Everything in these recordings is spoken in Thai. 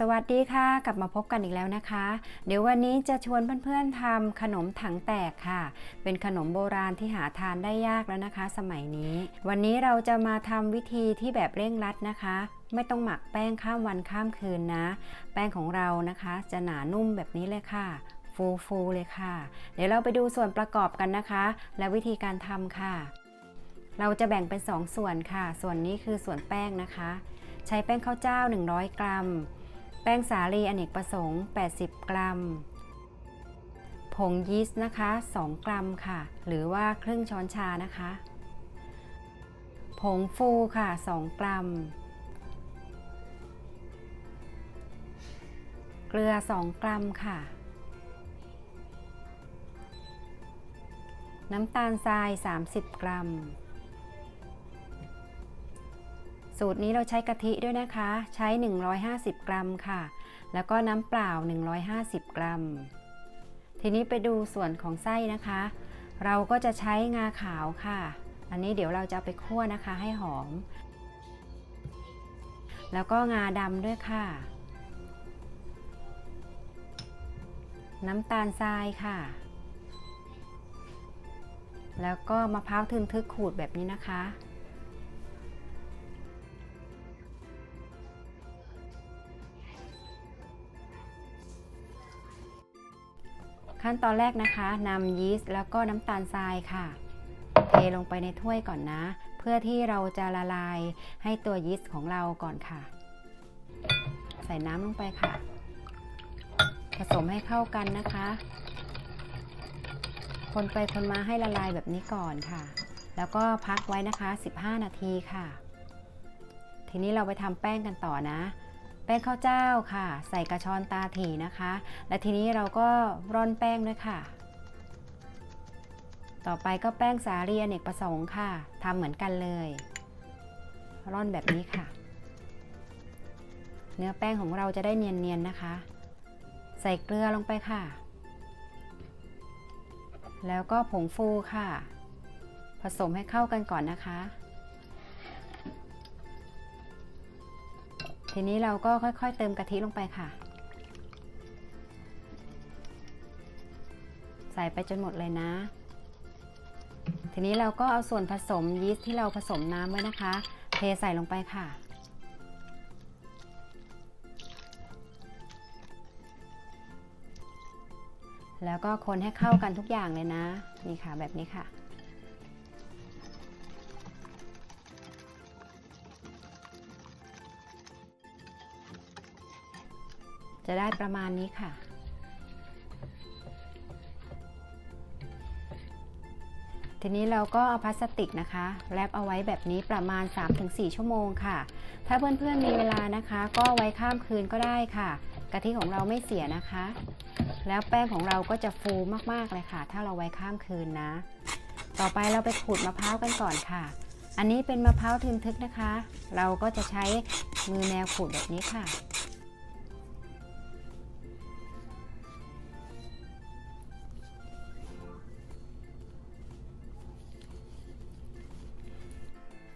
สวัสดีค่ะ กลับมาพบกันอีกแล้วนะคะ เดี๋ยววันนี้จะชวนเพื่อนๆทำขนมถังแตกค่ะ เป็นขนมโบราณที่หาทานได้ยากแล้วนะคะ สมัยนี้ วันนี้เราจะมาทำวิธีที่แบบเร่งรัดนะคะ ไม่ต้องหมักแป้งข้ามวันข้ามคืนนะ แป้งของเรานะคะ จะหนานุ่มแบบนี้เลยค่ะฟูฟูเลยค่ะ เดี๋ยวเราไปดูส่วนประกอบกันนะคะ และวิธีการทำค่ะ เราจะแบ่งเป็น 2 ส่วนค่ะ ส่วนนี้คือส่วนแป้งนะคะ ใช้แป้งข้าวเจ้า 100 กรัม แป้งสาลีอเนกประสงค์ 80 กรัม ผงยีสต์นะคะ 2 กรัมค่ะ หรือว่าครึ่งช้อนชานะคะ ผงฟูค่ะ 2 กรัม เกลือ 2 กรัมค่ะ น้ำตาลทราย 30 กรัม สูตรนี้เราใช้กะทิด้วยนะคะ ใช้ 150 กรัมค่ะ แล้วก็น้ำเปล่า 150 กรัม ทีนี้ไปดูส่วนของไส้นะคะ เราก็จะใช้งาขาวค่ะ อันนี้เดี๋ยวเราจะไปคั่วนะคะให้หอม แล้วก็งาดำด้วยค่ะ น้ำตาลทรายค่ะ แล้วก็มะพร้าวทึนทึกขูดแบบนี้นะคะ ขั้นตอนแรกนะคะนำยีสต์แล้วก็น้ำตาลทรายค่ะ เทลงไปในถ้วยก่อนนะ เพื่อที่เราจะละลายให้ตัวยีสต์ของเราก่อนค่ะ ใส่น้ำลงไปค่ะ ผสมให้เข้ากันนะคะ คนไปคนมาให้ละลายแบบนี้ก่อนค่ะ แล้วก็พักไว้นะคะ 15 นาทีค่ะ ทีนี้เราไปทำแป้งกันต่อนะ แป้งข้าวเจ้าค่ะ ใส่กระชอนตาถี่นะคะ และทีนี้เราก็ร่อนแป้งด้วยค่ะ ต่อไปก็แป้งสาลีอเนกประสงค์ค่ะทำเหมือนกันเลย ร่อนแบบนี้ค่ะ เนื้อแป้งของเราจะได้เนียนๆนะคะ ใส่เกลือลงไปค่ะ แล้วก็ผงฟูค่ะ ผสมให้เข้ากันก่อนนะคะ ทีนี้เราก็ค่อยๆ เติมกะทิลงไปค่ะ ใส่ไปจนหมดเลยนะ ทีนี้เราก็เอาส่วนผสมยีสต์ที่เราผสมน้ำไว้นะคะ เทใส่ลงไปค่ะแล้วก็คนให้เข้ากันทุกอย่างเลยนะ นี่ค่ะแบบนี้ค่ะ จะได้ประมาณนี้ค่ะ ทีนี้เราก็เอาพลาสติกนะคะแรปเอาไว้แบบนี้ประมาณ 3-4 ชั่วโมงค่ะ ถ้าเพื่อนๆมีเวลานะคะ ก็ไว้ข้ามคืนก็ได้ค่ะ กะทิของเราไม่เสียนะคะ แล้วแป้งของเราก็จะฟูมากๆเลยค่ะ ถ้าเราไว้ข้ามคืนนะ ต่อไปเราไปขูดมะพร้าวกันก่อนค่ะอันนี้เป็นมะพร้าวทึนทึกนะคะ เราก็จะใช้มือแนวขูดแบบนี้ค่ะ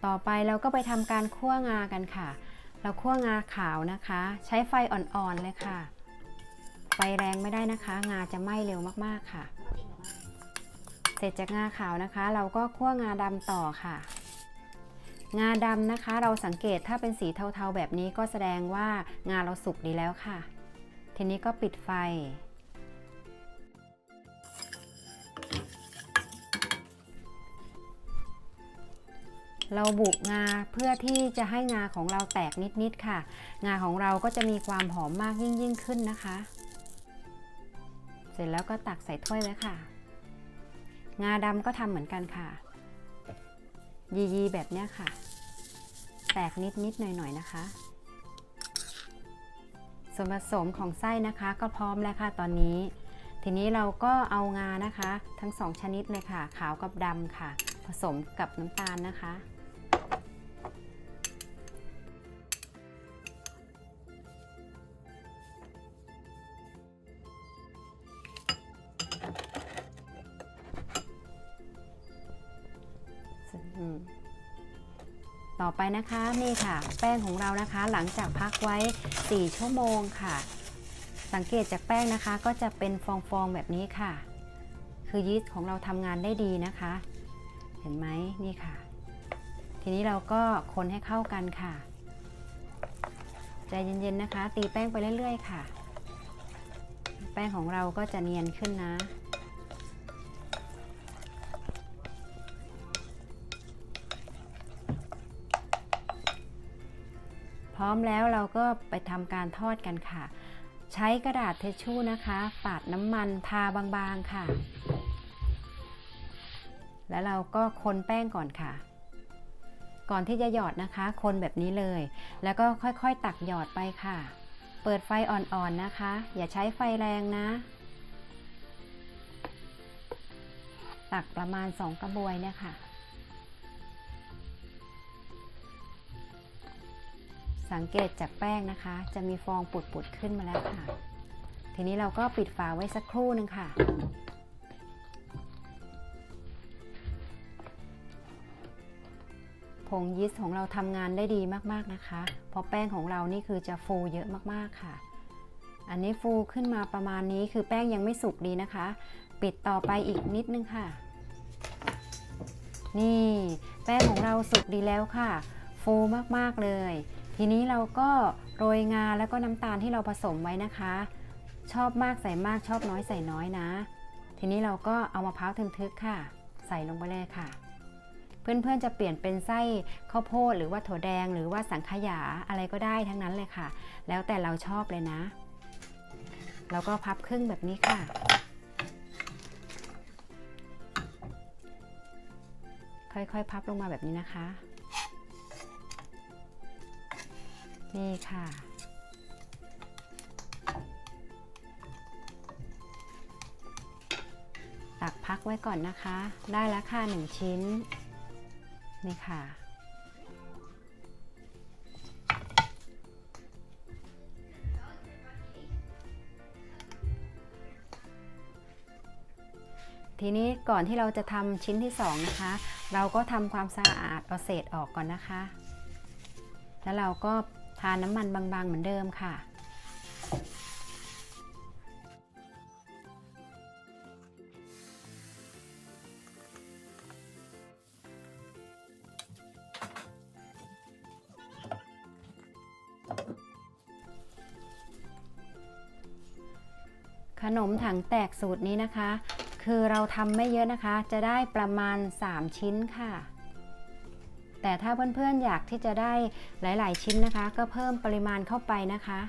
ต่อไปเราก็ไปทำการคั่วงากันค่ะ เราคั่วงาขาวนะคะ ใช้ไฟอ่อนๆเลยค่ะ ไฟแรงไม่ได้นะคะ งาจะไหม้เร็วมากๆค่ะ เสร็จจากงาขาวนะคะ เราก็คั่วงาดำต่อค่ะ งาดำนะคะ เราสังเกตถ้าเป็นสีเทาๆแบบนี้ก็แสดงว่างาเราสุกดีแล้วค่ะ ทีนี้ก็ปิดไฟ เราบุกงาเพื่อที่จะให้งาของเราแตกนิดๆค่ะ งาของเราก็จะมีความหอมมากยิ่งยิ่งขึ้นนะคะ เสร็จแล้วก็ตักใส่ถ้วยไว้ค่ะ งาดำก็ทำเหมือนกันค่ะ ยียีๆแบบเนี้ยค่ะ แตกนิดๆหน่อยๆนะคะ ส่วนผสมของไส้นะคะก็พร้อมแล้วค่ะตอนนี้ทีนี้เราก็เอางานะคะ ทั้งสองชนิดเลยค่ะ ขาวกับดำค่ะ ผสมกับน้ำตาลนะคะ ต่อไปนะคะนี่ค่ะ แป้งของเรานะคะ หลังจากพักไว้ 4 ชั่วโมงค่ะ สังเกตจากแป้งนะคะก็จะเป็นฟองๆแบบนี้ค่ะ คือยีสต์ของเราทำงานได้ดีนะคะ เห็นไหมนี่ค่ะ ทีนี้เราก็คนให้เข้ากันค่ะใจเย็นๆนะคะ ตีแป้งไปเรื่อยๆค่ะ แป้งของเราก็จะเนียนขึ้นนะ ร้อมแล้วเราก็ไปทำการทอดกันค่ะ ใช้กระดาษเทชชู่นะคะ ปาดน้ำมันทาบางๆค่ะ แล้วเราก็คนแป้งก่อนค่ะ ก่อนที่จะหยอดนะคะ คนแบบนี้เลย แล้วก็ค่อยๆ ตักหยอดไปค่ะ เปิดไฟอ่อนๆนะคะ อย่าใช้ไฟแรงนะ ตักประมาณ 2 กระบวยเนี่ยค่ะ สังเกตจากแป้งนะคะ จะมีฟองปุดๆขึ้นมาแล้วค่ะ ทีนี้เราก็ปิดฝาไว้สักครู่หนึ่งค่ะ ผงยีสต์ของเราทำงานได้ดีมากๆนะคะ เพราะแป้งของเรานี่คือจะฟูเยอะมากๆค่ะ อันนี้ฟูขึ้นมาประมาณนี้คือแป้งยังไม่สุกดีนะคะ ปิดต่อไปอีกนิดนึงค่ะ นี่ แป้งของเราสุกดีแล้วค่ะ ฟูมากๆเลย ทีนี้เราก็โรยงาแล้วก็น้ำตาลที่เราผสมไว้นะคะ ชอบมากใส่มากชอบน้อยใส่น้อยนะ ทีนี้เราก็เอามะพร้าวทึนทึกค่ะ ใส่ลงไปเลยค่ะ เพื่อนๆจะเปลี่ยนเป็นไส้ข้าวโพดหรือว่าถั่วแดงหรือว่าสังขยาอะไรก็ได้ทั้งนั้นเลยค่ะ แล้วแต่เราชอบเลยนะ แล้วก็พับครึ่งแบบนี้ค่ะค่อยๆ พับลงมาแบบนี้นะคะ นี่ค่ะ ตักพักไว้ก่อนนะคะ ได้แล้วค่ะหนึ่งชิ้น นี่ค่ะ ทีนี้ก่อนที่เราจะทำชิ้นที่สองนะคะ เราก็ทำความสะอาดเอาเศษออกก่อนนะคะ แล้วเราก็ ทาน้ำมันบางๆเหมือนเดิมค่ะ ขนมถังแตกสูตรนี้นะคะ คือเราทำไม่เยอะนะคะ จะได้ประมาณ 3 ชิ้นค่ะ แต่ถ้าเพื่อนๆอยากที่จะได้หลาย ๆ ชิ้นนะคะ ก็เพิ่มปริมาณเข้าไปนะคะ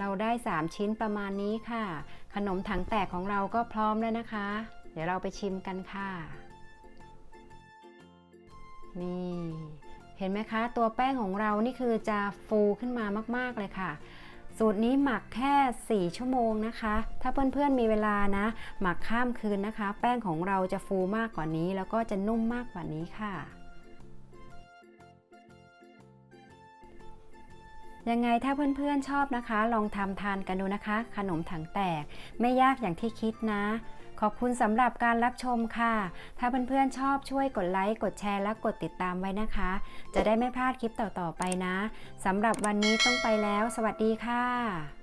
เราได้ 3 ชิ้นประมาณนี้ค่ะ ขนมถังแตกของเราก็พร้อมแล้วนะคะ เดี๋ยวเราไปชิมกันค่ะ นี่ เห็นไหมคะ ตัวแป้งของเรานี่คือจะฟูขึ้นมามาก ๆ เลยค่ะ สูตรนี้หมักแค่ 4 ชั่วโมงนะคะ ถ้าเพื่อนๆมีเวลานะ หมักข้ามคืนนะคะ แป้งของเราจะฟูมากกว่านี้ แล้วก็จะนุ่มมากกว่านี้ค่ะ ยังไงถ้าเพื่อนๆชอบนะคะ ลองทำทานกันดูนะคะ ขนมถังแตกไม่ยากอย่างที่คิดนะ ขอบคุณสำหรับการรับชมค่ะ ถ้าเพื่อนๆชอบช่วยกดไลค์ กดแชร์ และกดติดตามไว้นะคะ จะได้ไม่พลาดคลิปต่อๆไปนะสำหรับวันนี้ต้องไปแล้ว สวัสดีค่ะ